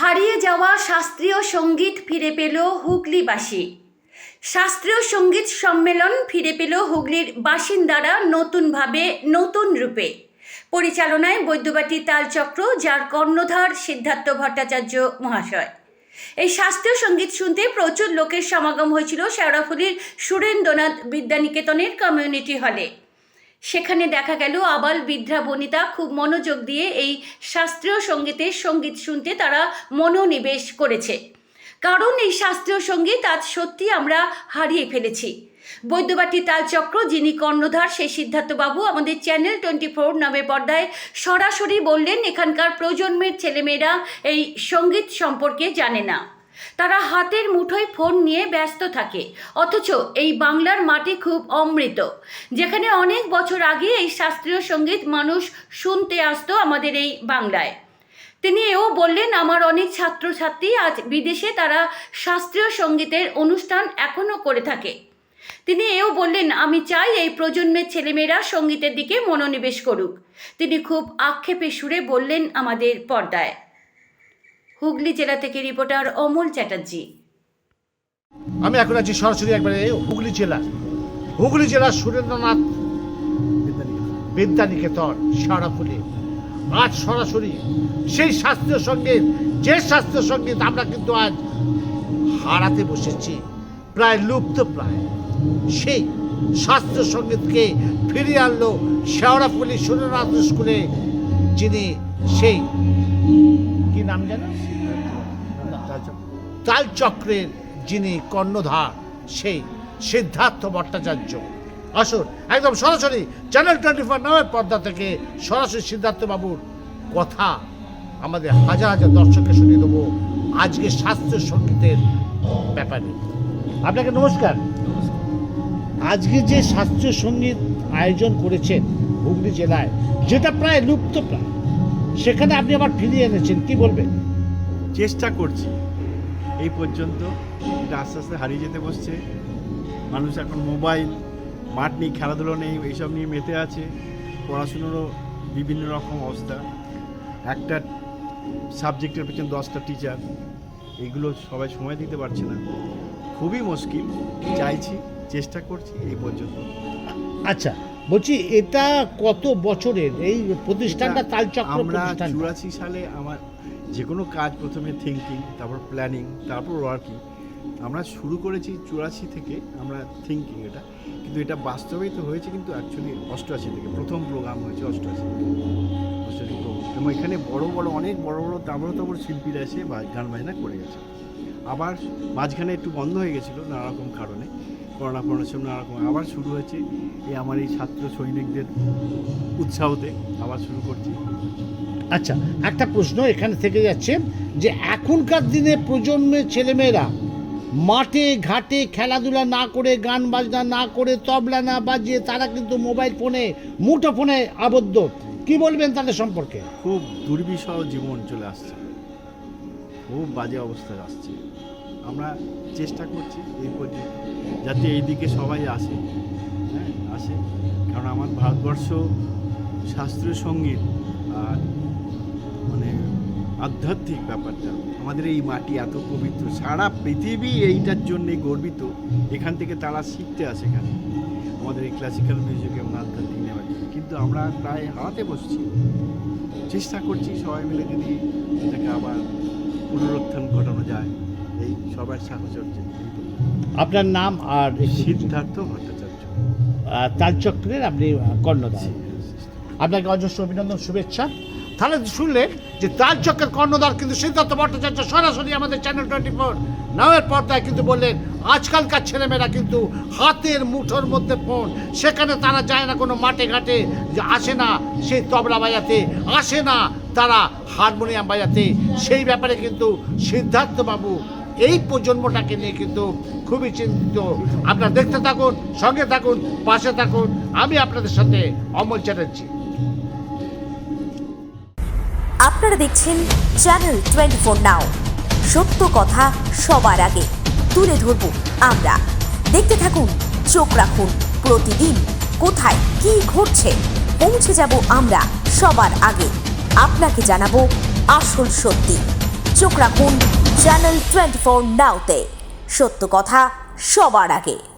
হারিয়ে যাওয়া শাস্ত্রীয় সংগীত ফিরে পেল হুগলিবাসী। শাস্ত্রীয় সংগীত সম্মেলন ফিরে পেল হুগলির বাসিন্দারা নতুনভাবে, নতুন রূপে। পরিচালনায় বৈদ্যবাটী তালচক্র, যার কর্ণধার সিদ্ধার্থ ভট্টাচার্য মহাশয়। এই শাস্ত্রীয় সংগীত শুনতে প্রচুর লোকের সমাগম হয়েছিল শেওড়াফুলির সুরেন্দ্রনাথ বিদ্যানিকেতনের কমিউনিটি হলে। সেখানে দেখা গেল আবাল বৃদ্ধা বনিতা খুব মনোযোগ দিয়ে এই শাস্ত্রীয় সঙ্গীতের সংগীত শুনতে তারা মনোনিবেশ করেছে। কারণ এই শাস্ত্রীয় সংগীত আজ সত্যি আমরা হারিয়ে ফেলেছি। বৈদ্যবাটী তালচক্র, যিনি কর্ণধার সেই সিদ্ধার্থবাবু আমাদের চ্যানেল টোয়েন্টি ফোর নামে পর্দায় সরাসরি বললেন, এখানকার প্রজন্মের ছেলেমেয়েরা এই সংগীত সম্পর্কে জানে না। তারা হাতের মুঠোয় ফোন নিয়ে ব্যস্ত থাকে। অথচ এই বাংলার মাটি খুব অমৃত। যেখানে অনেক বছর আগে এই শাস্ত্রীয় সংগীত মানুষ শুনতে আসতো আমাদের এই বাংলায়। তিনি এও বললেন, আমার অনেক ছাত্রছাত্রী আজ বিদেশে তারা শাস্ত্রীয় সঙ্গীতের অনুষ্ঠান এখনও করে থাকে। তিনি এও বললেন, আমি চাই এই প্রজন্মের ছেলেমেয়েরা সঙ্গীতের দিকে মনোনিবেশ করুক। তিনি খুব আক্ষেপে সুরে বললেন আমাদের পর্দায়। হুগলি জেলা থেকে রিপোর্টার অমল চ্যাটার্জি। আমি এখন আছি সরাসরি একবারে হুগলি জেলার হুগলি জেলার সুরেন্দ্রনাথ বিদ্যানিকেতন, সারাপুরে। আজ সরাসরি সেই শাস্ত্রীয় সংগীত যে শাস্ত্রীয় সংগীত আমরা কিন্তু আজ হারাতে বসেছি, প্রায় লুপ্ত প্রায়। সেই শাস্ত্রীয় সঙ্গীতকে ফিরিয়ে আনলো শেওড়াফুলি সুরেন্দ্রনাথ স্কুলে, যিনি সেই নাম জানো কালচক্রের যিনি কর্ণধার সেই সিদ্ধার্থ ভট্টাচার্য। আসুন একদম সরাসরি চ্যানেল টোয়েন্টি ফোর নামের পর্দা থেকে সরাসরি সিদ্ধার্থ বাবুর কথা আমাদের হাজার হাজার দর্শককে শুনিয়ে দেবো আজকে শাস্ত্রীয় সঙ্গীতের ব্যাপারে। আপনাকে নমস্কার। আজকে যে শাস্ত্রীয় সংগীত আয়োজন করেছেন হুগলি জেলায় যেটা প্রায় লুপ্ত প্রায় সেখানে আপনি আবার ফিরিয়ে এনেছেন, কি বলবেন? চেষ্টা করছি। এই পর্যন্ত এটা আস্তে আস্তে হারিয়ে যেতে বসছে। মানুষ এখন মোবাইল, মাঠ নেই খেলাধুলো নেই, এইসব নিয়ে মেতে আছে। পড়াশুনোরও বিভিন্ন রকম অবস্থা। একটা সাবজেক্টের পেছনে দশটা টিচার এগুলো সবাই সময় দিতে পারছে না। খুবই মুশকিল। চাইছি চেষ্টা করছি এই পর্যন্ত। আচ্ছা বলছি এটা কত বছরের? এই প্রতিষ্ঠানটা তালচক্র আমরা চুরাশি সালে আমার যে কোনো কাজ প্রথমে থিঙ্কিং তারপর প্ল্যানিং তারপর ওয়ার্কিং আমরা শুরু করেছি চুরাশি থেকে আমরা থিঙ্কিং এটা। কিন্তু এটা বাস্তবেই তো হয়েছে কিন্তু অ্যাকচুয়ালি অষ্টআশি থেকে, প্রথম প্রোগ্রাম হয়েছে অষ্টআশি অষ্টআশি প্রোগ্রাম এবং এখানে বড় বড়, অনেক বড় বড় তাবড় তাবড় শিল্পীরা এসে গান বাজনা করে গেছে। আবার মাঝখানে একটু বন্ধ হয়ে গেছিল নানা রকম কারণে, করোনা করোনার সময় নানা রকম আবার শুরু হয়েছে এই আমার এই ছাত্র সৈনিকদের উৎসাহতে আবার শুরু করছি। আচ্ছা একটা প্রশ্ন এখানে থেকে যাচ্ছে যে, এখনকার দিনে প্রজন্মের ছেলেমেয়েরা মাঠে, ঘাটে খেলাধুলা না করে, গান বাজনা না করে, তবলা না বাজিয়ে তারা কিন্তু মোবাইল ফোনে, মুঠো ফোনে আবদ্ধ। কি বলবেন তাদের সম্পর্কে? খুব দুর্বিষহ জীবন চলে আসছে। খুব বাজে অবস্থায় আসছে। আমরা চেষ্টা করছি এই পর্যন্ত, যাতে এই দিকে সবাই আসে। হ্যাঁ আসে। কারণ আমার ভারতবর্ষ শাস্ত্রীয় সংগীত আর মানে আধ্যাত্মিক ব্যাপারটা। আমাদের এই মাটি এত পবিত্র সারা পৃথিবী এইটার জন্যে গর্বিত। এখান থেকে তারা শিখতে আসে এখানে। আমাদের এই ক্লাসিক্যাল মিউজিক এবং আধ্যাত্মিক নেওয়ার। কিন্তু আমরা প্রায় হারাতে বসছি। চেষ্টা করছি সবাই মিলে যদি এটাকে আবার পুনরুত্থান ঘটানো যায়। এই সবার সাহচর্যে। আপনার নাম আর সিদ্ধার্থ ভট্টাচার্য। তালচক্রের আপনি আহ, কর্ণধার আপনাকে অজস্র অভিনন্দন শুভেচ্ছা। তাহলে শুনলেন যে তালচক্রের কর্ণধার, কিন্তু সিদ্ধার্থ ভট্টাচার্য সরাসরি আমাদের চ্যানেল টোয়েন্টি ফোর নামের পর্দায় কিন্তু বললেন, আজকালকার ছেলেমেয়েরা কিন্তু হাতের মুঠোর মধ্যে ফোন সেখানে তারা যায় না কোনো মাঠে ঘাটে, যে আসে না সেই তবলা বাজাতে, আসে না তারা হারমোনিয়াম বাজাতে। সেই ব্যাপারে কিন্তু সিদ্ধার্থ বাবু এই প্রজন্মটাকে নিয়ে কিন্তু খুবই চিন্তিত। আপনারা দেখতে থাকুন, সঙ্গে থাকুন, পাশে থাকুন। আমি আপনাদের সাথে অমল চ্যাটার্জি। আপনারা দেখছেন চ্যানেল টোয়েন্টি ফোর নাও সত্য কথা সবার আগে। তুলে ধরব আমরা। দেখতে থাকুন, চোখ রাখুন, প্রতিদিন কোথায় কি ঘটছে? পৌঁছে যাব আমরা সবার আগে। আপনাকে জানাব আসল সত্যি। চোখ রাখুন চ্যানেল টোয়েন্টি ফোর নাওতে সত্য কথা সবার আগে।